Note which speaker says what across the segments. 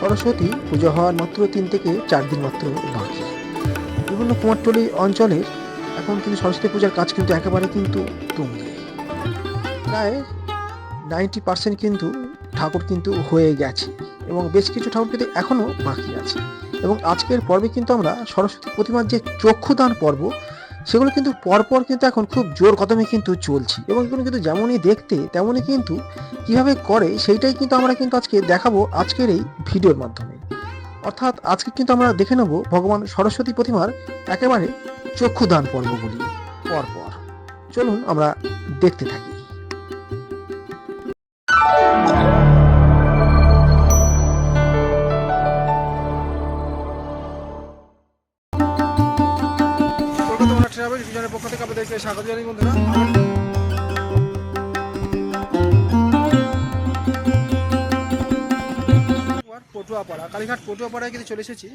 Speaker 1: সরস্বতী পুজো হওয়ার মাত্র তিন থেকে চার দিন মাত্র বাকি। বিভিন্ন কুমারটলি অঞ্চলের এখন কিন্তু সরস্বতী পূজার কাজ কিন্তু একেবারে কিন্তু তুঙ্গে। প্রায় নাইনটি পার্সেন্ট কিন্তু ঠাকুর কিন্তু হয়ে গেছে এবং বেশ কিছু ঠাকুর কিন্তু এখনও বাকি আছে। এবং আজকের পর্বে কিন্তু আমরা সরস্বতী প্রতিমার যে চক্ষুদান পর্ব সেগুলো কিন্তু পরপর কিন্তু এখন খুব জোর কদমে কিন্তু চলছে। এবং এগুলো কিন্তু যেমনই দেখতে, তেমনই কিন্তু কীভাবে করে, সেইটাই কিন্তু আমরা কিন্তু আজকে দেখাবো আজকের এই ভিডিওর মাধ্যমে। অর্থাৎ আজকে কিন্তু আমরা দেখে নেব ভগবান সরস্বতী প্রতিমার একেবারে চক্ষুদান পর্বগুলি পরপর। চলুন আমরা দেখতে থাকি।
Speaker 2: কলকাতা ওনার ট্রাভেল ডিভিশনের পক্ষ থেকে আপনাদেরকে স্বাগত জানাই বন্ধুরা। পটুয়াপাড়া কালীঘাট পটুয়াপাড়ায় কিন্তু চলে এসেছি।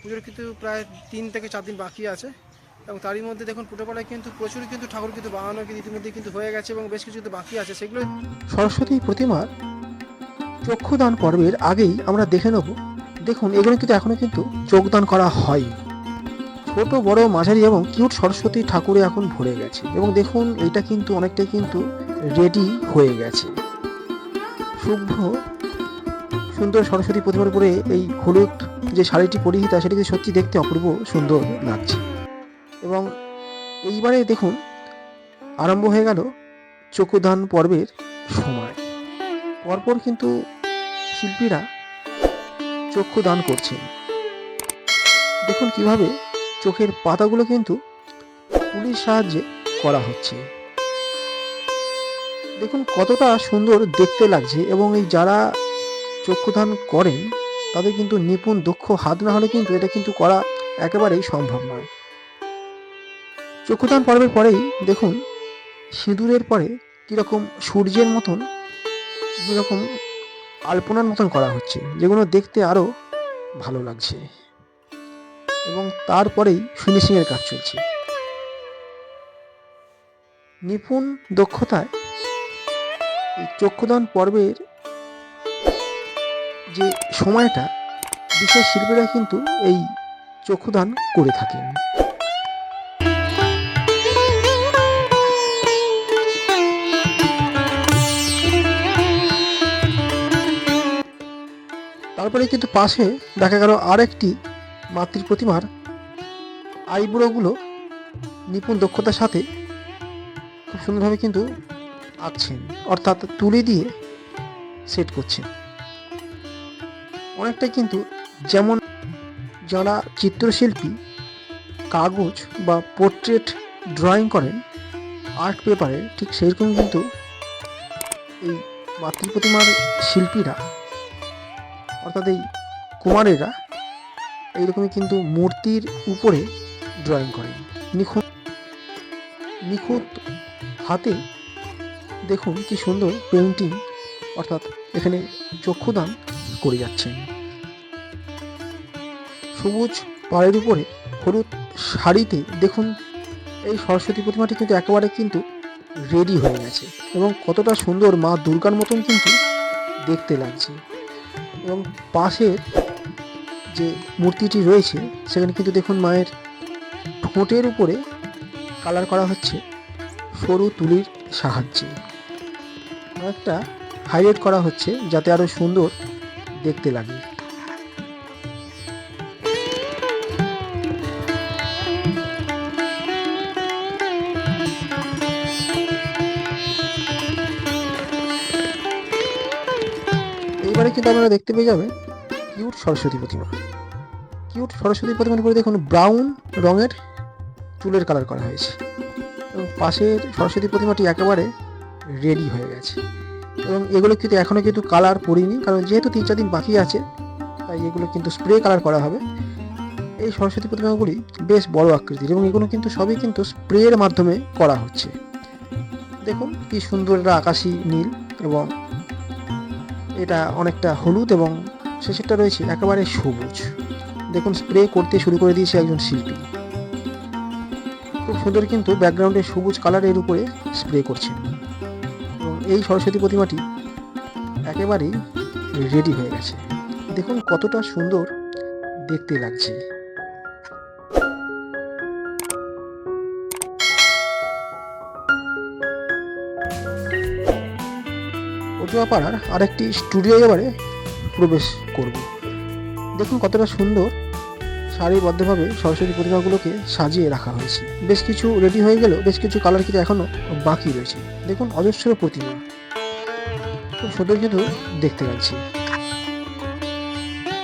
Speaker 2: পুজোর কিন্তু প্রায় তিন থেকে চার দিন বাকি আছে। এবং তারই মধ্যে দেখুন, পটুয়াপাড়ায় কিন্তু প্রচুর কিন্তু ঠাকুর কিন্তু বানানো কিন্তু ইতিমধ্যে কিন্তু হয়ে গেছে এবং বেশ কিছু কিন্তু বাকি আছে। সেগুলো
Speaker 1: সরস্বতী প্রতিমার চক্ষুদান পর্বের আগেই আমরা দেখে নেব। দেখুন, এগুলো কিন্তু এখনও কিন্তু চোখদান করা হয় ছোট, বড় মাঝারি এবং কিউট সরস্বতী ঠাকুরে এখন ভরে গেছে। এবং দেখুন, এটা কিন্তু অনেকটাই কিন্তু রেডি হয়ে গেছে। শুভ্র, সুন্দর সরস্বতী প্রতিমার উপরে এই হলুদ যে শাড়িটি পরিহিতা, সেটি কিন্তু সত্যি দেখতে অপূর্ব সুন্দর লাগছে। এবং এইবারে দেখুন, আরম্ভ হয়ে গেল চক্ষুদান পর্বের সময়। পরপর কিন্তু শিল্পীরা চক্ষু দান করছেন। দেখুন কীভাবে চোখের পাতাগুলো কিন্তু তুলির সাহায্যে করা হচ্ছে। দেখুন কতটা সুন্দর দেখতে লাগছে এবং এই যারা চক্ষুদান করেন, তাদের কিন্তু নিপুণ দক্ষ হাত না হলে কিন্তু এটা কিন্তু করা একেবারেই সম্ভব নয়। চক্ষুদান পর্বের পরেই দেখুন সিঁদুরের পরে কীরকম সূর্যের মতন, কীরকম আলপনার মতন করা হচ্ছে। যেগুলো দেখতে আরও ভালো লাগছে। এবং তারপরেই ফিনিশিংয়ের কাজ চলছে। নিপুণ দক্ষতায় এই চক্ষুদান পর্বের যে সময়টা, বিশেষ শিল্পীরা কিন্তু এই চক্ষুদান করে থাকেন। তারপরে কিন্তু পাশে দেখা গেল আরেকটি মাতৃ প্রতিমার আইবুড়োগুলো নিপুণ দক্ষতার সাথে খুব সুন্দরভাবে কিন্তু আঁকছেন, অর্থাৎ তুলি দিয়ে সেট করছেন। অনেকটাই কিন্তু যেমন যারা চিত্রশিল্পী, কাগজ বা পোর্ট্রেট ড্রয়িং করেন আর্ট পেপারে ঠিক সেরকম কিন্তু এই মাতৃ প্রতিমার শিল্পীরা, অর্থাৎ এই কুমারেরা এইরকমই কিন্তু মূর্তির উপরে ড্রয়িং করেন নিখুঁত নিখুঁত হাতে দেখুন কি সুন্দর পেইন্টিং অর্থাৎ এখানে চক্ষুদান করে যাচ্ছেন সবুজ পাড়ের উপরে হলুদ শাড়িতে দেখুন, এই সরস্বতী প্রতিমাটি কিন্তু একেবারে কিন্তু রেডি হয়ে গেছে এবং কতটা সুন্দর মা দুর্গার মতন কিন্তু দেখতে লাগছে। এবং পাশের যে মূর্তিটি রয়েছে, সেখানে কিন্তু দেখুন মায়ের ঠোঁটের উপরে কালার করা হচ্ছে সরু তুলির সাহায্যে। একটা হাইলাইট করা হচ্ছে যাতে আরও সুন্দর দেখতে লাগে। এইবারে কিন্তু আপনারা দেখতে পেয়ে যাবেন সরস্বতী প্রতিমা। কিউট সরস্বতী প্রতিমার উপরে দেখুন ব্রাউন রঙের চুলের কালার করা হয়েছে। এবং পাশের সরস্বতী প্রতিমাটি একেবারে রেডি হয়ে গেছে। এবং এগুলো কিন্তু এখনও কিন্তু কালার পড়িনি, কারণ যেহেতু তিন চার দিন বাকি আছে, তাই এগুলো কিন্তু স্প্রে কালার করা হবে। এই সরস্বতী প্রতিমাগুলি বেশ বড় আকৃতির এবং এগুলো কিন্তু সবই কিন্তু স্প্রের মাধ্যমে করা হচ্ছে। দেখুন কি সুন্দর একটা আকাশি নীল এবং এটা অনেকটা হলুদ এবং শেষেরটা রয়েছে একেবারে সবুজ। দেখুন স্প্রে করতে শুরু করে দিয়েছে একজন শিল্পী। খুব সুন্দর কিন্তু ব্যাকগ্রাউন্ডে সবুজ কালারের উপরে স্প্রে করছেন এবং এই সরস্বতী প্রতিমাটি একেবারেই রেডি হয়ে গেছে। দেখুন, কতটা সুন্দর দেখতে লাগছে। পটুয়াপাড়ার আরেকটি স্টুডিও এবারে প্রবেশ করব। দেখুন কতটা সুন্দর সারিবদ্ধভাবে সরস্বতী প্রতিমাগুলোকে সাজিয়ে রাখা হয়েছে। বেশ কিছু রেডি হয়ে গেলেও বেশ কিছু কালার কিন্তু এখনও বাকি রয়েছে। দেখুন অজস্র প্রতিমা। খুব সুন্দর কিন্তু দেখতে পাচ্ছি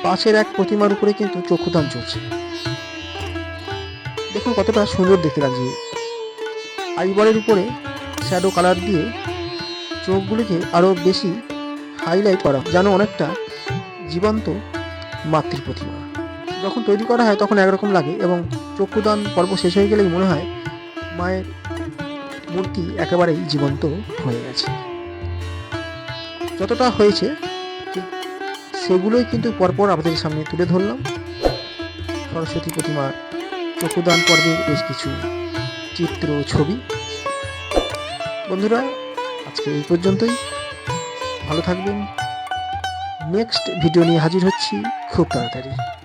Speaker 1: পাশের এক প্রতিমার উপরে কিন্তু চক্ষুদান চলছে। দেখুন কতটা সুন্দর দেখতে লাগছে। আইবলের উপরে শ্যাডো কালার দিয়ে চোখগুলিকে আরও বেশি হাইলাইট করা। যেন অনেকটা জীবন্ত মাতৃ প্রতিমা যখন তৈরি করা হয় তখন একরকম লাগে এবং চক্ষুদান পর্ব শেষ হয়ে গেলেই মনে হয় মায়ের মূর্তি একেবারেই জীবন্ত হয়ে গেছে। যতটা হয়েছে সেগুলোই কিন্তু পরপর আপনাদের সামনে তুলে ধরলাম। সরস্বতী প্রতিমার চক্ষুদান পর্বের বেশ কিছু চিত্র, ছবি। বন্ধুরা, আজকে এই পর্যন্তই। ভালো থাকবেন। নেক্সট ভিডিও নিয়ে হাজির হচ্ছি। খুব তাড়াতাড়ি।